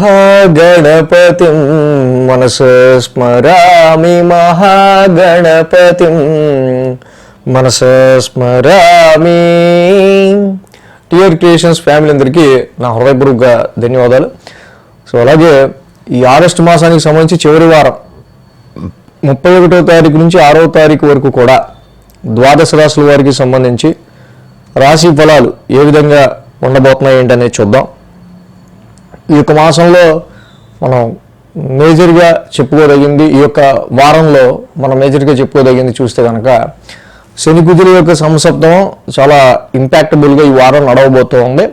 మహాగణపతిం మనస స్మరామి మహాగణపతిం మనస స్మరామి. టిఆర్ క్రియేషన్స్ ఫ్యామిలీ అందరికీ నా హృదయపూర్వక ధన్యవాదాలు. సో అలాగే ఈ ఆగస్టు మాసానికి సంబంధించి చివరి వారం ముప్పై ఒకటో తారీఖు నుంచి ఆరో తారీఖు వరకు కూడా ద్వాదశ రాశుల వారికి సంబంధించి రాశి ఫలాలు ఏ విధంగా ఉండబోతున్నాయి ఏంటనేది చూద్దాం. ఈ యొక్క మాసంలో మనం మేజర్గా చెప్పుకోదగింది ఈ యొక్క వారంలో మనం మేజర్గా చెప్పుకోదగింది చూస్తే కనుక శని కుదురు యొక్క సంసప్తం చాలా ఇంపాక్టబుల్గా ఈ వారం నడవబోతూ ఉంది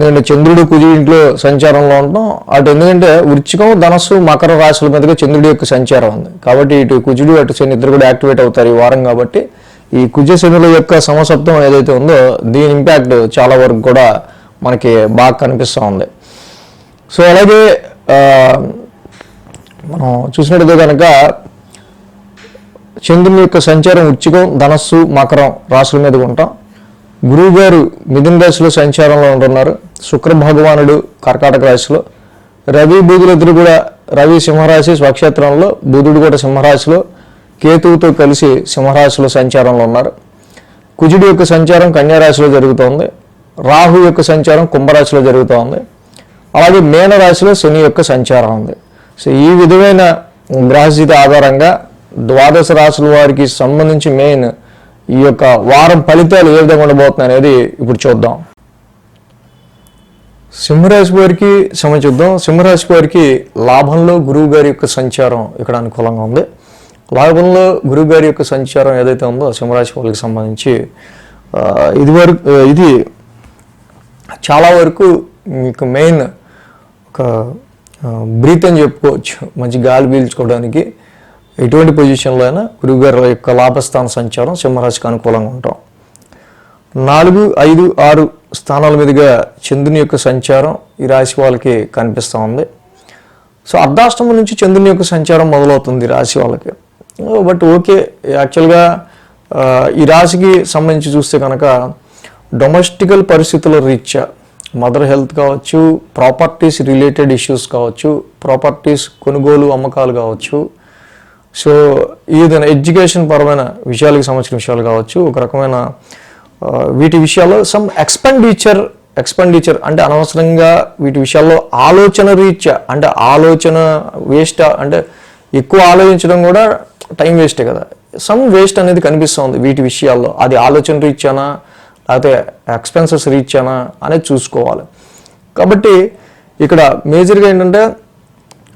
నేను చంద్రుడు కుజు ఇంట్లో సంచారంలో ఉంటాం. అటు ఎందుకంటే వృచ్చికం ధనస్సు మకర రాశుల మీదుగా చంద్రుడి యొక్క సంచారం ఉంది. కాబట్టి ఇటు కుజుడు అటు శని ఇద్దరు కూడా యాక్టివేట్ అవుతారు ఈ వారం కాబట్టి ఈ కుజ శనుల యొక్క సమసప్తం ఏదైతే ఉందో దీని ఇంపాక్ట్ చాలా వరకు కూడా మనకి బాగా కనిపిస్తూ ఉంది. సో అలాగే మనం చూసినట్టయితే కనుక చంద్రుని యొక్క సంచారం ఉచ్చికం ధనస్సు మకరం రాశుల మీద ఉంటాం. గురువు గారు మిథున రాశిలో సంచారంలో ఉంటున్నారు. శుక్ర భగవానుడు కర్కాటక రాశిలో. రవి బుధులిద్దరు కూడా రవి సింహరాశి స్వక్షేత్రంలో బుధుడు కూడా సింహరాశిలో కేతువుతో కలిసి సింహరాశిలో సంచారంలో ఉన్నారు. కుజుడి యొక్క సంచారం కన్యారాశిలో జరుగుతోంది. రాహు యొక్క సంచారం కుంభరాశిలో జరుగుతోంది. అలాగే మేనరాశిలో శని యొక్క సంచారం ఉంది. సో ఈ విధమైన గ్రహస్థితి ఆధారంగా ద్వాదశ రాశుల వారికి సంబంధించి మెయిన్ ఈ యొక్క వారం ఫలితాలు ఏ విధంగా ఉండబోతున్నాయి అనేది ఇప్పుడు చూద్దాం. సింహరాశి వారికి సమయం చూద్దాం. సింహరాశి వారికి లాభంలో గురువు గారి యొక్క సంచారం ఇక్కడ అనుకూలంగా ఉంది. లాభంలో గురువు గారి యొక్క సంచారం ఏదైతే ఉందో సింహరాశి వాళ్ళకి సంబంధించి ఇది వరకు ఇది చాలా వరకు మీకు మెయిన్ ఒక బ్రీత్ అని చెప్పుకోవచ్చు. మంచి గాలి పీల్చుకోవడానికి ఎటువంటి పొజిషన్లో అయినా గురువుగారి యొక్క లాభస్థాన సంచారం సింహరాశికి అనుకూలంగా ఉంటాం. నాలుగు ఐదు ఆరు స్థానాల మీదుగా చంద్రుని యొక్క సంచారం ఈ రాశి వాళ్ళకి కనిపిస్తూ ఉంది. సో అర్ధాష్టమం నుంచి చంద్రుని యొక్క సంచారం మొదలవుతుంది రాశి వాళ్ళకి. బట్ ఓకే యాక్చువల్గా ఈ రాశికి సంబంధించి చూస్తే కనుక డొమెస్టికల్ పరిస్థితుల రీత్యా మదర్ హెల్త్ కావచ్చు ప్రాపర్టీస్ రిలేటెడ్ ఇష్యూస్ కావచ్చు ప్రాపర్టీస్ కొనుగోలు అమ్మకాలు కావచ్చు. సో ఏదైనా ఎడ్యుకేషన్ పరమైన విషయాలకు సంబంధించిన విషయాలు కావచ్చు ఒక రకమైన వీటి విషయాల్లో సమ్ ఎక్స్పెండిచర్ ఎక్స్పెండిచర్ అంటే అనవసరంగా వీటి విషయాల్లో ఆలోచన రీత్యా అంటే ఆలోచన వేస్ట్ అంటే ఎక్కువ ఆలోచించడం కూడా టైం వేస్టే కదా. సమ్ వేస్ట్ అనేది కనిపిస్తుంది వీటి విషయాల్లో. అది ఆలోచన రీత్యానా? లేకపోతే ఎక్స్పెన్సెస్ రీచ్ అయినా అనేది చూసుకోవాలి. కాబట్టి ఇక్కడ మేజర్గా ఏంటంటే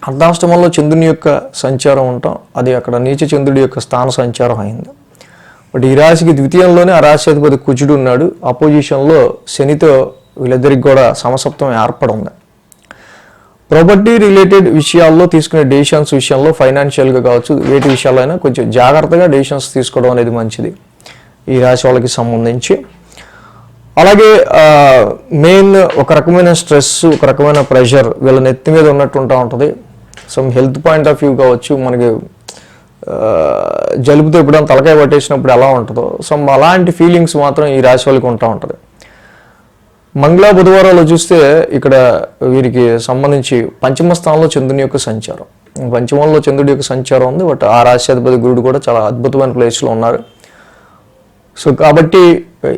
అర్ధాష్టమంలో చంద్రుని యొక్క సంచారం ఉంటాం. అది అక్కడ నీచ చంద్రుడి యొక్క స్థాన సంచారం అయింది. బట్ ఈ రాశికి ద్వితీయంలోనే ఆ రాశి అధిపతి కుజుడు ఉన్నాడు. అపోజిషన్లో శనితో వీళ్ళిద్దరికి కూడా సమసప్తం ఏర్పడి ఉంది ప్రాపర్టీ రిలేటెడ్ విషయాల్లో తీసుకునే డెసిషన్స్ విషయంలో ఫైనాన్షియల్గా కావచ్చు వేటి విషయాలైనా కొంచెం జాగ్రత్తగా డెసిషన్స్ తీసుకోవడం అనేది మంచిది. ఈ రాశి వాళ్ళకి సంబంధించి. అలాగే మెయిన్ ఒక రకమైన స్ట్రెస్ ఒక రకమైన ప్రెషర్ వీళ్ళ నెత్తి మీద ఉన్నట్టు ఉంటా ఉంటుంది. Some health point of view కావచ్చు మనకి ఆ, జలుబుతో ఎప్పుడైనా తలకాయ పట్టేసినప్పుడు ఎలా ఉంటుందో సమ్ అలాంటి ఫీలింగ్స్ మాత్రం ఈ రాశి వాళ్ళకి ఉంటా ఉంటుంది. మంగళ బుధవారాలు చూస్తే ఇక్కడ వీరికి సంబంధించి పంచమ స్థానంలో చంద్రుని యొక్క సంచారం. పంచమంలో చంద్రుడి యొక్క సంచారం ఉంది బట్ ఆ రాశ్యాధిపతి గురుడు కూడా చాలా అద్భుతమైన ప్లేస్లో ఉన్నారు. సో కాబట్టి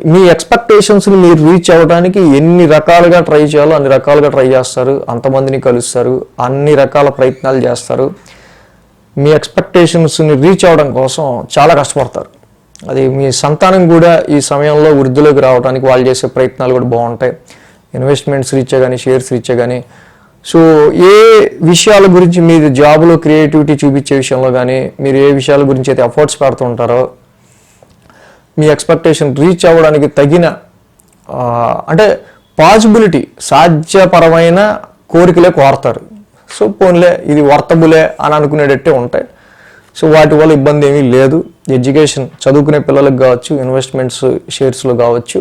మీ ఎక్స్పెక్టేషన్స్ని మీరు రీచ్ అవ్వడానికి ఎన్ని రకాలుగా ట్రై చేయాలో అన్ని రకాలుగా ట్రై చేస్తారు. అంతమందిని కలుస్తారు. అన్ని రకాల ప్రయత్నాలు చేస్తారు. మీ ఎక్స్పెక్టేషన్స్ని రీచ్ అవ్వడం కోసం చాలా కష్టపడతారు. అది మీ సంతానం కూడా ఈ సమయంలో వృద్ధిలోకి రావడానికి వాళ్ళు చేసే ప్రయత్నాలు కూడా బాగుంటాయి. ఇన్వెస్ట్మెంట్స్ రీచే కానీ షేర్స్ రీచే కానీ సో ఏ విషయాల గురించి మీరు జాబ్లో క్రియేటివిటీ చూపించే విషయంలో కానీ మీరు ఏ విషయాల గురించి అయితే ఎఫర్ట్స్ పెడుతుంటారో మీ ఎక్స్పెక్టేషన్ రీచ్ అవ్వడానికి తగిన అంటే పాసిబిలిటీ సాధ్యపరమైన కోరికలే కోరతారు. సో పోన్లే ఇది వర్తబులే అని అనుకునేటట్టే ఉంటాయి. సో వాటి వల్ల ఇబ్బంది ఏమీ లేదు. ఎడ్యుకేషన్ చదువుకునే పిల్లలకు కావచ్చు ఇన్వెస్ట్మెంట్స్ షేర్స్లో కావచ్చు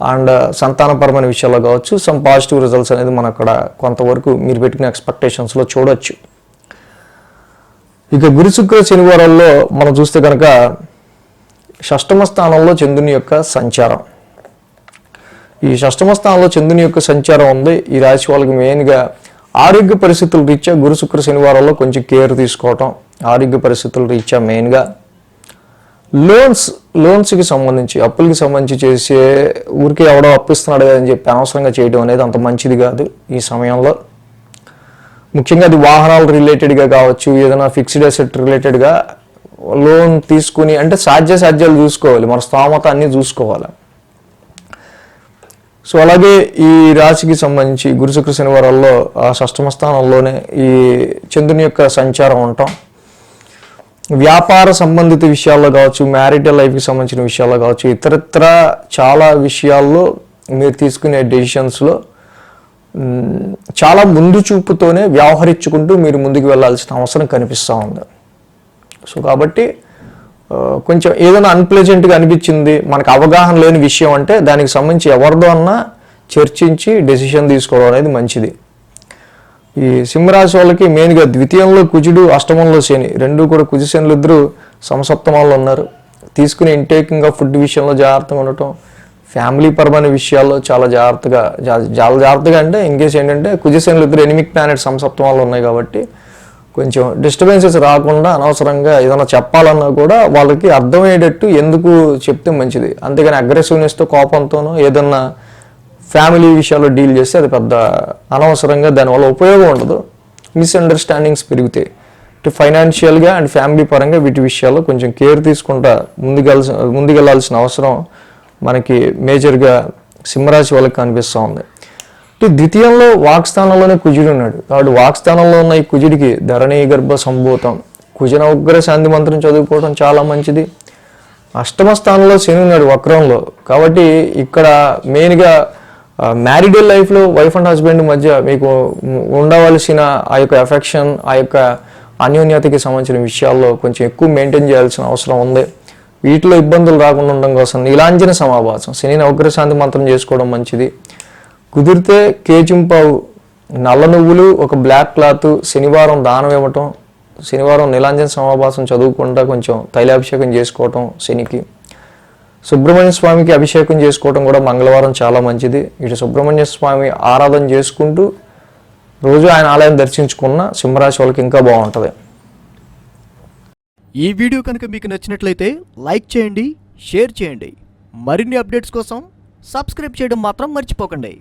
అండ్ సంతానపరమైన విషయాల్లో కావచ్చు సమ్ పాజిటివ్ రిజల్ట్స్ అనేది మనం అక్కడ కొంతవరకు మీరు పెట్టుకునే ఎక్స్పెక్టేషన్స్లో చూడొచ్చు. ఇక గురుశుక్ర శనివారాల్లో మనం చూస్తే కనుక షష్టమ స్థానంలో చంద్రుని యొక్క సంచారం. ఈ షష్టమ స్థానంలో చంద్రుని యొక్క సంచారం ఉంది. ఈ రాశి వాళ్ళకి మెయిన్గా ఆరోగ్య పరిస్థితుల రీత్యా గురు శుక్ర శనివారంలో కొంచెం కేర్ తీసుకోవటం ఆరోగ్య పరిస్థితుల రీత్యా మెయిన్గా. లోన్స్ లోన్స్కి సంబంధించి అప్పులకి సంబంధించి చేసే ఊరికే ఎవడో అప్పిస్తున్నాడు అని చెప్పి అనవసరంగా చేయడం అనేది అంత మంచిది కాదు ఈ సమయంలో. ముఖ్యంగా అది వాహనాలు రిలేటెడ్గా కావచ్చు ఏదైనా ఫిక్స్డ్ అసెట్ రిలేటెడ్గా లోన్ తీసుకుని అంటే సాధ్య సాధ్యాలు చూసుకోవాలి. మన స్తోమత అన్నీ చూసుకోవాలి. సో అలాగే ఈ రాశికి సంబంధించి గురుశుక్ర శనివారాల్లో ఆ షష్టమ స్థానంలోనే ఈ చంద్రుని యొక్క సంచారం ఉండటం వ్యాపార సంబంధిత విషయాల్లో కావచ్చు మ్యారిటల్ లైఫ్కి సంబంధించిన విషయాల్లో కావచ్చు ఇతరత్ర చాలా విషయాల్లో మీరు తీసుకునే డెసిషన్స్లో చాలా ముందు చూపుతోనే వ్యవహరించుకుంటూ మీరు ముందుకు వెళ్ళాల్సిన అవసరం కనిపిస్తూ ఉంది. సో కాబట్టి కొంచెం ఏదైనా అన్ప్లెజెంట్గా అనిపించింది మనకు అవగాహన లేని విషయం అంటే దానికి సంబంధించి ఎవరిదో అన్నా చర్చించి డెసిషన్ తీసుకోవడం అనేది మంచిది. ఈ సింహరాశి వాళ్ళకి మెయిన్గా ద్వితీయంలో కుజుడు అష్టమంలో శని రెండు కూడా కుజ శనులు ఇద్దరు సమసప్తమాల్లో ఉన్నారు. తీసుకునే ఇంటేకింగ్ ఆఫ్ ఫుడ్ విషయంలో జాగ్రత్తగా ఉండటం ఫ్యామిలీ పరమైన విషయాల్లో చాలా జాగ్రత్తగా చాలా జాగ్రత్తగా అంటే ఇంకేస్ ఏంటంటే కుజశనులు ఇద్దరు ఎనిమిక్ ప్లానెట్ సమసప్తమాలు ఉన్నాయి కాబట్టి కొంచెం డిస్టర్బెన్సెస్ రాకుండా అనవసరంగా ఏదైనా చెప్పాలన్నా కూడా వాళ్ళకి అర్థమయ్యేటట్టు ఎందుకు చెప్తే మంచిది. అంతేగాని అగ్రెసివ్నెస్తో కోపంతోనో ఏదన్నా ఫ్యామిలీ విషయాల్లో డీల్ చేస్తే అది పెద్ద అనవసరంగా దానివల్ల ఉపయోగం ఉండదు. మిస్అండర్స్టాండింగ్స్ పెరుగుతాయి ఇటు ఫైనాన్షియల్గా అండ్ ఫ్యామిలీ పరంగా వీటి విషయాల్లో కొంచెం కేర్ తీసుకుంటా ముందుకెళ్ళాల్సిన ముందుకెళ్ళాల్సిన అవసరం మనకి మేజర్గా సింహరాశి వాళ్ళకి కనిపిస్తూ ఉంది. ద్వితీయంలో వాక్స్థానంలోనే కుజుడు ఉన్నాడు. కాబట్టి వాక్స్థానంలో ఉన్న ఈ కుజుడికి ధరణి గర్భ సంభూతం. కుజన ఉగ్ర శాంతి మంత్రం చదువుకోవడం చాలా మంచిది. అష్టమ స్థానంలో శని ఉన్నాడు వక్రంలో. కాబట్టి ఇక్కడ మెయిన్గా మ్యారీడ్ లైఫ్లో వైఫ్ అండ్ హస్బెండ్ మధ్య మీకు ఉండవలసిన ఆ యొక్క ఎఫెక్షన్ ఆ యొక్క అన్యోన్యతకి సంబంధించిన విషయాల్లో కొంచెం ఎక్కువ మెయింటైన్ చేయాల్సిన అవసరం ఉంది. వీటిలో ఇబ్బందులు రాకుండా ఉండడం కోసం నీలాంజన సమాభాసం శని ఉగ్రశాంతి మంత్రం చేసుకోవడం మంచిది. కుదిరితే కేచింపావు నల్ల నువ్వులు ఒక బ్లాక్ క్లాత్ శనివారం దానం ఇవ్వటం శనివారం నీలాంజన సమాభాసం చదువుకుంటా కొంచెం తైలాభిషేకం చేసుకోవటం శనికి. సుబ్రహ్మణ్య స్వామికి అభిషేకం చేసుకోవటం కూడా మంగళవారం చాలా మంచిది. ఇటు సుబ్రహ్మణ్య స్వామి ఆరాధన చేసుకుంటూ రోజు ఆయన ఆలయం దర్శించుకున్న సింహరాశి వాళ్ళకి ఇంకా బాగుంటుంది. ఈ వీడియో కనుక మీకు నచ్చినట్లయితే లైక్ చేయండి షేర్ చేయండి. మరిన్ని అప్డేట్స్ కోసం సబ్స్క్రైబ్ చేయడం మాత్రం మర్చిపోకండి.